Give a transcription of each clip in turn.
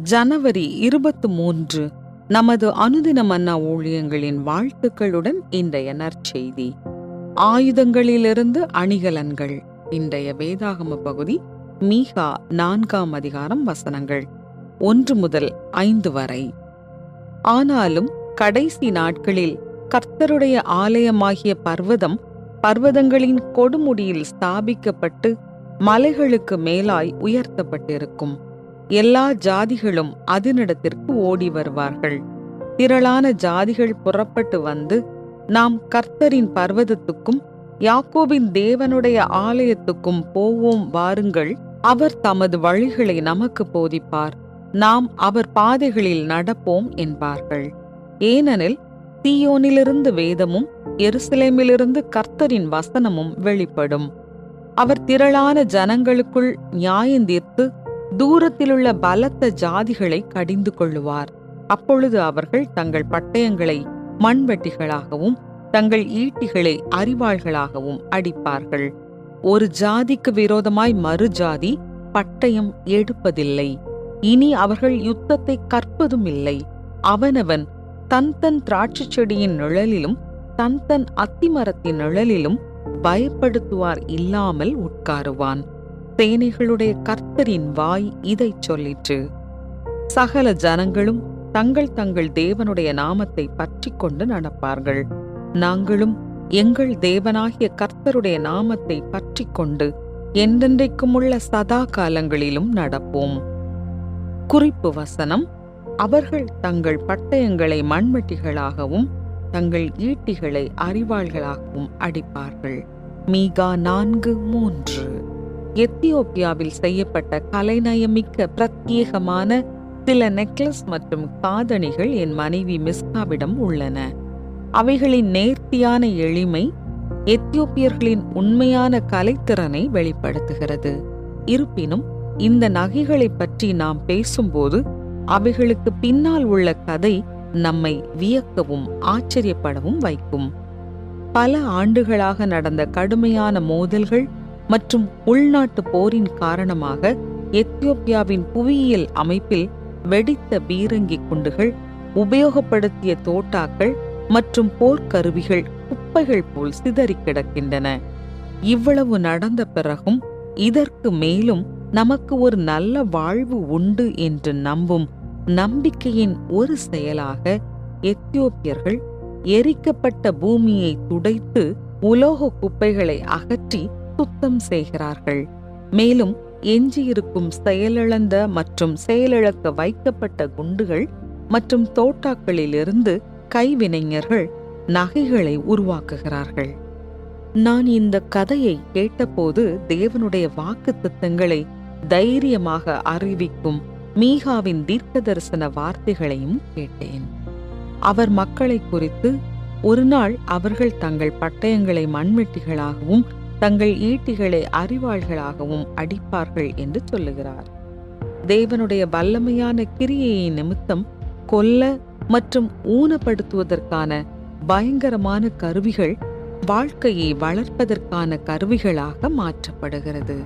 ஜனவரி இருபத்து மூன்று நமது அனுதின மன்னா ஊழியங்களின் வாழ்த்துக்களுடன் இன்றைய நற்செய்தி. ஆயுதங்களிலிருந்து அணிகலன்கள். இன்றைய வேதாகம பகுதி மீகா நான்காம் அதிகாரம் வசனங்கள். ஒன்று முதல் ஐந்து வரை. ஆனாலும் கடைசி நாட்களில் கர்த்தருடைய ஆலயமாகிய பர்வதம் பர்வதங்களின் கொடுமுடியில் ஸ்தாபிக்கப்பட்டு மலைகளுக்கு மேலாய் உயர்த்தப்பட்டிருக்கும். எல்லா ஜாதிகளும் அதனிடத்திற்கு ஓடி வருவார்கள். திரளான ஜாதிகள் புறப்பட்டு வந்து நாம் கர்த்தரின் பர்வதத்துக்கும் யாக்கோபின் தேவனுடைய ஆலயத்துக்கும் போவோம் வாருங்கள் அவர் தமது வழிகளை நமக்கு போதிப்பார். நாம் அவர் பாதைகளில் நடப்போம் என்பார்கள். ஏனெனில் தீயோனிலிருந்து வேதமும் எருசலேமிலிருந்து கர்த்தரின் வசனமும் வெளிப்படும். அவர் திரளான ஜனங்களுக்குள் நியாயந்தீர்த்து தூரத்திலுள்ள பலத்த ஜாதிகளை கடிந்து கொள்ளுவார். அப்பொழுது அவர்கள் தங்கள் பட்டயங்களை மண்வெட்டிகளாகவும் தங்கள் ஈட்டிகளை அறிவாள்களாகவும் அடிப்பார்கள். ஒரு ஜாதிக்கு விரோதமாய் மறு ஜாதி பட்டயம் எடுப்பதில்லை. இனி அவர்கள் யுத்தத்தை கற்பதும் இல்லை அவனவன் தன் தன் திராட்சைச் செடியின் நிழலிலும் தன் தன் அத்திமரத்தின் நிழலிலும் பயப்படுத்துவார் இல்லாமல் உட்காருவான். சேனைகளுடைய கர்த்தரின் வாய் இதைச் சொல்லிற்று. சகல ஜனங்களும் தங்கள் தங்கள் தேவனுடைய நாமத்தை பற்றி கொண்டு நடப்பார்கள். நாங்களும் எங்கள் தேவனாகிய கர்த்தருடைய நாமத்தை பற்றிக் கொண்டு என்றென்றைக்குமுள்ள சதா காலங்களிலும் நடப்போம். குறிப்பு வசனம் அவர்கள் தங்கள் பட்டயங்களை மண்வெட்டிகளாகவும் தங்கள் ஈட்டிகளை அறிவாள்களாகவும் அடிப்பார்கள். மீகா நான்கு மூன்று. எத்தியோப்பியாவில் செய்யப்பட்ட கலைநயமிக்க பிரத்யேகமான சில நெக்லஸ் மற்றும் காதணிகள் என் மனைவி மிஸ்காவிடம் உள்ளன. அவைகளின் நேர்த்தியான எளிமை எத்தியோப்பியர்களின் உண்மையான கலைத்திறனை வெளிப்படுத்துகிறது. இருப்பினும் இந்த நகைகளை பற்றி நாம் பேசும்போது அவைகளுக்கு பின்னால் உள்ள கதை நம்மை வியக்கவும் ஆச்சரியப்படவும் வைக்கும். பல ஆண்டுகளாக நடந்த கடுமையான மோதல்கள் மற்றும் உள்நாட்டு போரின் காரணமாக எத்தியோப்பியாவின் புவியியல் அமைப்பில் வெடித்த பீரங்கி குண்டுகள் உபயோகப்படுத்திய தோட்டாக்கள் மற்றும் போர்க்கருவிகள் குப்பைகள் போல் சிதறி கிடக்கின்றன. இவ்வளவு நடந்த பிறகும் இதற்கு மேலும் நமக்கு ஒரு நல்ல வாழ்வு உண்டு என்று நம்பும் நம்பிக்கையின் ஒரு செயலாக எத்தியோப்பியர்கள் எரிக்கப்பட்ட பூமியை துடைத்து உலோக குப்பைகளை அகற்றி சுத்தம் செய்கிறார்கள். மேலும் எஞ்சியிருக்கும் செயலிழந்த மற்றும் செயலிழக்க வைக்கப்பட்ட குண்டுகள் மற்றும் தோட்டாக்களிலிருந்து கைவினைஞர்கள் நகைகளை உருவாக்குகிறார்கள். நான் இந்த கதையை கேட்டபோது தேவனுடைய வாக்கு திட்டங்களை தைரியமாக அறிவிக்கும் மீகாவின் தீர்க்க தரிசன வார்த்தைகளையும் கேட்டேன். அவர் மக்களை குறித்து ஒரு நாள் அவர்கள் தங்கள் பட்டயங்களை மண்வெட்டிகளாகவும் தங்கள் ஈட்டிகளை அறிவாள்களாகவும் அடிப்பார்கள் என்று சொல்லுகிறார். தேவனுடைய வல்லமையான கிரியையை நிமித்தம் கொல்ல மற்றும் ஊனப்படுத்துவதற்கான பயங்கரமான கருவிகள் வாழ்க்கையை வளர்ப்பதற்கான கருவிகளாக மாற்றப்படுகிறது.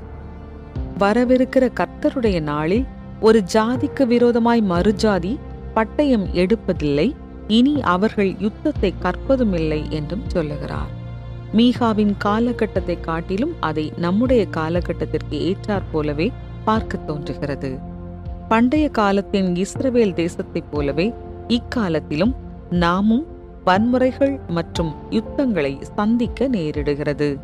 வரவிருக்கிற கர்த்தருடைய நாளில் ஒரு ஜாதிக்கு விரோதமாய் மறுஜாதி பட்டயம் எடுப்பதில்லை இனி அவர்கள் யுத்தத்தை கற்பதுமில்லை என்றும் சொல்லுகிறார். மீகாவின் காலகட்டத்தை காட்டிலும் அதை நம்முடைய காலகட்டத்திற்கு ஏற்றாற் போலவே பார்க்க தோன்றுகிறது. பண்டைய காலத்தின் இஸ்ரவேல் தேசத்தைப் போலவே இக்காலத்திலும் நாமும் வன்முறைகள் மற்றும் யுத்தங்களை சந்திக்க நேரிடுகிறது.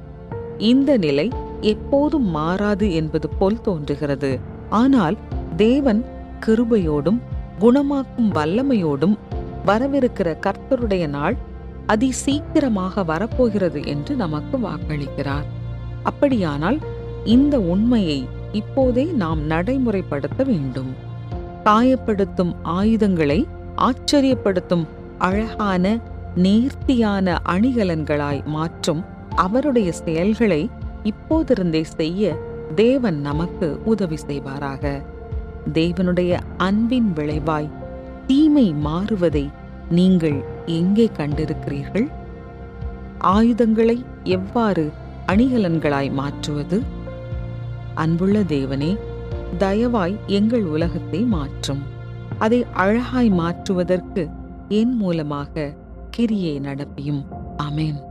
இந்த நிலை எப்போதும் மாறாது என்பது போல் தோன்றுகிறது. ஆனால் தேவன் கிருபையோடும் குணமாக்கும் வல்லமையோடும் வரவிருக்கிற கர்த்தருடைய நாள் அதி சீக்கிரமாக வரப்போகிறது என்று நமக்கு வாக்களிக்கிறார். அப்படியானால் இந்த உண்மையை இப்போதே நாம் நடைமுறைப்படுத்த வேண்டும். காயப்படுத்தும் ஆயுதங்களை ஆச்சரியப்படுத்தும் அழகான நேர்த்தியான அணிகலன்களாய் மாற்றும் அவருடைய செயல்களை இப்போதிருந்தே செய்ய தேவன் நமக்கு உதவி செய்வாராக. தேவனுடைய அன்பின் விளைவாய் தீமை மாறுவதை நீங்கள் எங்கே கண்டிருக்கிறீர்கள்? ஆயுதங்களை எவ்வாறு அணிகலன்களாய் மாற்றுவது? அன்புள்ள தேவனே தயவாய் எங்கள் உலகத்தை மாற்றும். அதை அழகாய் மாற்றுவதற்கு என் மூலமாக கிரியை நடப்பியும். அமேன்